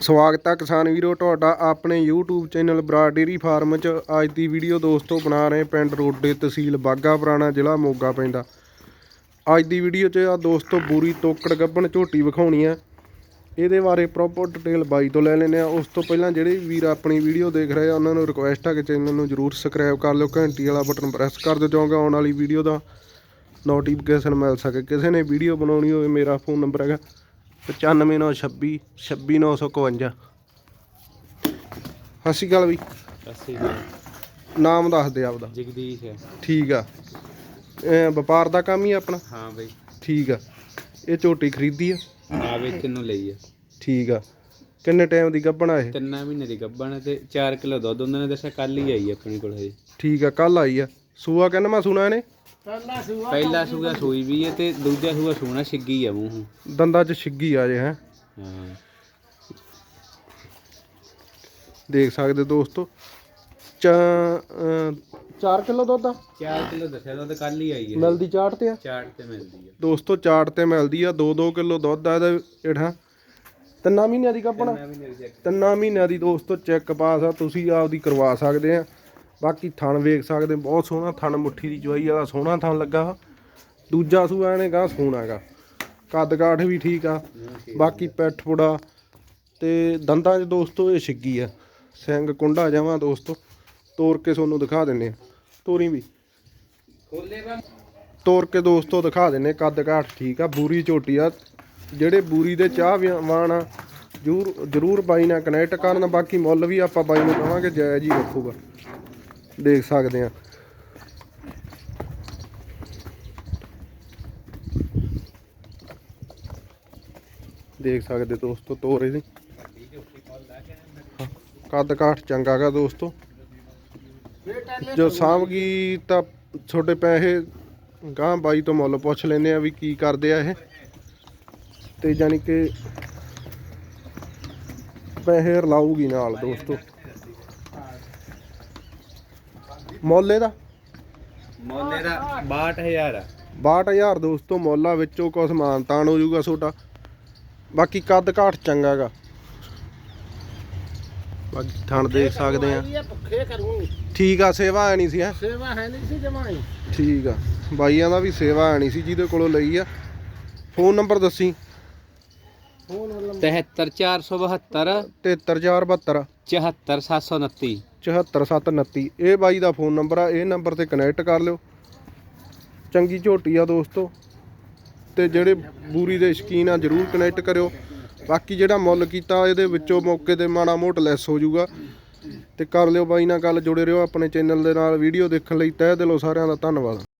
ਸਵਾਗਤ ਆ ਕਿਸਾਨ ਵੀਰੋ, ਤੁਹਾਡਾ ਆਪਣੇ YouTube ਚੈਨਲ ਬਰਾ ਡੇਰੀ ਫਾਰਮ 'ਚ। ਅੱਜ ਦੀ ਵੀਡੀਓ ਦੋਸਤੋ ਬਣਾ ਰਹੇ ਪਿੰਡ ਰੋਡੇ ਤਹਿਸੀਲ ਬਾਗਾ ਪੁਰਾਣਾ ਜ਼ਿਲ੍ਹਾ ਮੋਗਾ ਪੈਂਦਾ ਅੱਜ ਦੀ ਵੀਡੀਓ 'ਚ ਆ ਦੋਸਤੋ ਬੂਰੀ ਤੋਕੜ ਗੱਬਣ ਝੋਟੀ ਵਿਖਾਉਣੀ ਆ। ਇਹਦੇ ਬਾਰੇ ਪ੍ਰੋਪਰ ਡਿਟੇਲ ਬਾਈ ਤੋਂ ਲੈ ਲੈਨੇ ਆ। ਉਸ ਤੋਂ ਪਹਿਲਾਂ ਜਿਹੜੇ ਵੀਰ ਆਪਣੀ ਵੀਡੀਓ ਦੇਖ ਰਹੇ ਆ, ਉਹਨਾਂ ਨੂੰ ਰਿਕੁਐਸਟ ਆ ਕਿ ਚੈਨਲ ਨੂੰ ਜਰੂਰ ਸਬਸਕ੍ਰਾਈਬ ਕਰ ਲਿਓ। ਘੰਟੀ ਵਾਲਾ ਬਟਨ ਪ੍ਰੈਸ ਕਰ ਦਿਓ ਕਿਉਂਕਿ ਆਉਣ ਵਾਲੀ ਵੀਡੀਓ ਦਾ ਨੋਟੀਫਿਕੇਸ਼ਨ ਮਿਲ ਸਕੇ। ਕਿਸੇ ਨੇ ਵੀਡੀਓ ਬਣਾਉਣੀ ਹੋਵੇ, ਮੇਰਾ ਫੋਨ ਨੰਬਰ ਹੈਗਾ 95926 26951 ਸਤਿ ਸ਼੍ਰੀ ਅਕਾਲ ਬਈ। ਅਸੀਂ ਨਾਮ ਦੱਸ ਦੇ ਆਪਦਾ। ਜਗਦੀਸ਼ ਹੈ। ਠੀਕ ਆ। ਇਹ ਵਪਾਰ ਦਾ ਕੰਮ ਹੀ ਆ ਆਪਣਾ? ਹਾਂ ਬਈ। ਠੀਕ ਆ। ਇਹ ਝੋਟੀ ਖਰੀਦੀ ਆ? ਆ ਵੇਚਣ ਨੂੰ ਲਈ ਹੈ ਠੀਕ ਆ। ਕਿੰਨੇ ਟਾਈਮ ਦੀ ਗੱਭਣਾ ਇਹ? ਤਿੰਨਾਂ ਮਹੀਨੇ ਦੀ ਗੱਭਣ ਤੇ 4 ਕਿਲੋ ਦੁੱਧ ਉਹਨਾਂ ਨੇ ਦੱਸਿਆ ਕੱਲ ਹੀ ਆਈ ਹੈ ਆਪਣੇ ਕੋਲ ਹਜੇ। ਠੀਕ ਆ ਕੱਲ ਆਈ ਆ। ਸੂਆ ਕਹਿੰਦਾ ਮੈਂ ਸੁਣਾ ਇਹਨੇ? ਪਹਿਲਾ ਸੂਗਾ ਸੂਈ ਵੀ ਹੈ ਤੇ ਦੂਜਾ ਸੂਗਾ ਸੋਨਾ ਛਿੱਗੀ ਆ ਮੂੰਹ ਦੰਦਾਂ 'ਚ ਛਿੱਗੀ ਆ ਜੇ ਹੈ। ਹਾਂ। ਦੇਖ ਸਕਦੇ ਦੋਸਤੋ ਚਾ 4 ਕਿਲੋ ਦੁੱਧ ਆ? 4 ਕਿਲੋ ਦੱਸਿਆ ਦੁੱਧ ਕੱਲ ਹੀ ਆਈ ਹੈ। ਮਿਲਦੀ ਚਾਟ ਤੇ ਆ? ਚਾਟ ਤੇ ਮਿਲਦੀ ਹੈ ਦੋਸਤੋ ਚਾਟ ਤੇ ਮਿਲਦੀ ਆ 2-2 ਕਿਲੋ ਦੁੱਧ ਆ ਇਹਦਾ ਜਿਹੜਾ ਤਿੰਨਾਂ ਮਹੀਨਿਆਂ ਦੀ ਕੱਪਣਾ ਤਿੰਨਾਂ ਮਹੀਨੇ ਦੀ ਤਿੰਨਾਂ ਮਹੀਨਿਆਂ ਦੀ ਦੋਸਤੋ ਚੈੱਕ ਪਾਸ ਆ ਤੁਸੀਂ ਆਪਦੀ ਕਰਵਾ ਸਕਦੇ ਆ। ਬਾਕੀ ਥਣ ਵੇਖ ਸਕਦੇ ਬਹੁਤ ਸੋਹਣਾ ਥਣ ਮੁੱਠੀ ਦੀ ਚੁਆਈ ਵਾਲਾ ਸੋਹਣਾ ਥਣ ਲੱਗਾ। ਦੂਜਾ ਸੂਆ ਇਹਨੇ ਗਾਂ ਸੋਹਣਾ ਹੈਗਾ। ਕੱਦ ਕਾਠ ਵੀ ਠੀਕ ਆ ਬਾਕੀ ਪੈਠ ਪੁੜਾ ਤੇ ਦੰਦਾਂ 'ਚ ਦੋਸਤੋ ਇਹ ਛਿੱਗੀ ਆ। ਸਿੰਘ ਕੁੰਡਾ ਜਾਵਾਂ ਦੋਸਤੋ ਤੋੜ ਕੇ ਤੁਹਾਨੂੰ ਦਿਖਾ ਦਿੰਨੇ ਆ। ਤੋਰੀ ਵੀ। ਤੋੜ ਕੇ ਦੋਸਤੋ ਦਿਖਾ ਦਿੰਨੇ ਕੱਦ ਕਾਠ ਠੀਕ ਆ ਬੂਰੀ ਝੋਟੀ ਆ। ਜਿਹੜੇ ਬੂਰੀ ਦੇ ਚਾਹ ਵਾਣ ਆ ਜਰੂਰ ਜਰੂਰ ਬਾਈ ਨਾਲ ਕਨੈਕਟ ਕਰਨ ਬਾਕੀ ਮੁੱਲ ਵੀ ਆਪਾਂ ਬਾਈ ਨੂੰ ਕਹਾਂਗੇ ਜਾਇਜ਼ ਹੀ ਰੱਖੂਗਾ। ਦੇਖ ਸਕਦੇ ਆ। ਦੇਖ ਸਕਦੇ ਦੋਸਤੋ, ਤੋਰੇ ਦੀ ਕੱਦ ਕਾਠ ਚੰਗਾ ਗਾ ਦੋਸਤੋ। ਜੋ ਸਾਂਭਗੀ ਤਾਂ ਛੋਟੇ ਪੈਸੇ ਗਾਂ ਬਾਈ ਤੋਂ ਮੁੱਲ ਪੁੱਛ ਲੈਨੇ ਆ ਵੀ ਕੀ ਕਰਦੇ ਆ ਇਹ। ਤੇ ਜਾਨੀ ਕਿ ਪੈਸੇ ਰਲਾਊਗੀ ਨਾਲ ਦੋਸਤੋ। ਮੁੱਲ ਇਹਦਾ? ਮੋਲੇ ਦਾ 62000 ਆ। 62000 ਦੋਸਤੋ ਮੁੱਲ ਆ ਵਿੱਚੋਂ ਕੁਛ ਮਾਨਤਾਨ ਹੋ ਜਾਊਗਾ ਤੁਹਾਡਾ ਬਾਕੀ ਕੱਦ ਕਾਠ ਚੰਗਾ ਗਾ। ਬਾਕੀ ਥਣ ਦੇਖ ਸਕਦੇ ਆ। ਇਹ ਭੁੱਖੇ ਕਰੂੰ ਠੀਕ ਆ ਸੇਵਾ ਆਣੀ ਸੀ ਹੈ? ਸੇਵਾ ਹੈ ਨਹੀਂ ਸੀ ਜਮਾਈ। ਠੀਕ ਆ। ਬਾਈਆਂ ਦਾ ਵੀ ਸੇਵਾ ਆਣੀ ਸੀ ਜਿਹਦੇ ਕੋਲੋਂ ਲਈ ਆ। ਫੋਨ ਨੰਬਰ ਦੱਸੀ। 73472 73472 74729 74729 ਇਹ ਬਾਈ ਦਾ ਫੋਨ ਨੰਬਰ ਆ ਇਹ ਨੰਬਰ ਤੇ ਕਨੈਕਟ ਕਰ ਲਿਓ। ਚੰਗੀ ਝੋਟੀ ਆ ਦੋਸਤੋ। ਤੇ ਜਿਹੜੇ ਬੂਰੀ ਦੇ ਸ਼ਕੀਨ ਆ ਜਰੂਰ ਕਨੈਕਟ ਕਰਿਓ। ਬਾਕੀ ਜਿਹੜਾ ਮੁੱਲ ਕੀਤਾ ਇਹਦੇ ਵਿੱਚੋਂ ਮੌਕੇ ਤੇ ਮਾੜਾ ਮੋਟ ਲੈਸ ਹੋ ਜਾਊਗਾ। ਤੇ ਕਰ ਲਿਓ ਬਾਈ ਨਾਲ ਗੱਲ ਜੁੜੇ ਰਹੋ ਆਪਣੇ ਚੈਨਲ ਦੇ ਨਾਲ। ਵੀਡੀਓ ਦੇਖਣ ਲਈ ਤਹਿ ਦਿਲੋਂ ਸਾਰਿਆਂ ਦਾ ਧੰਨਵਾਦ।